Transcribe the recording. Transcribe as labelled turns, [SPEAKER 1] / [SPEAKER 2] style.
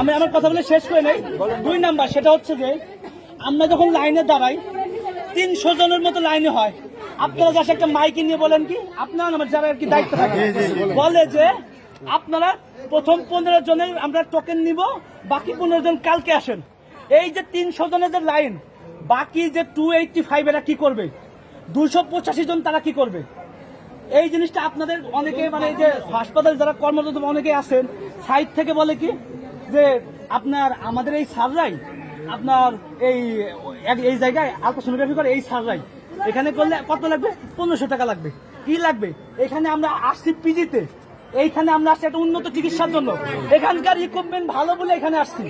[SPEAKER 1] আমি আমার কথা বলে শেষ করে নেই। দুই নাম্বার সেটা হচ্ছে যে আমরা যখন লাইনে দাঁড়াই তিনশো জনের মতো লাইনে হয়। আপনারা যাচ্ছে একটা মাইকে নিয়ে বলেন কি আপনারা আমার যারা আর কি দায়িত্ব থাকে বলে যে আপনারা প্রথম পনেরো জনের আমরা টোকেন নিব বাকি পনেরো জন কালকে আসেন। এই যে তিনশো জনের যে লাইন বাকি যে টু এইটটি ফাইভ এরা কি করবে? দুশো পঁচাশি জন তারা কি করবে? এই জিনিসটা আপনাদের অনেকে মানে যে হাসপাতালে যারা কর্মরত অনেকে আছেন সাইড থেকে বলে কি যে আপনার, আমাদের এই সাররাই, আপনার এই এই জায়গায় আলট্রাসোনোগ্রাফি করে এই সাররাই। এখানে করলে কত লাগবে? পনেরোশো টাকা লাগবে। কি লাগবে? এখানে আমরা আসছি পিজিতে। এইখানে আমরা আসছি একটা উন্নত চিকিৎসার জন্য। এখানকার ইকুইপমেন্ট ভালো বলে এখানে আসছি।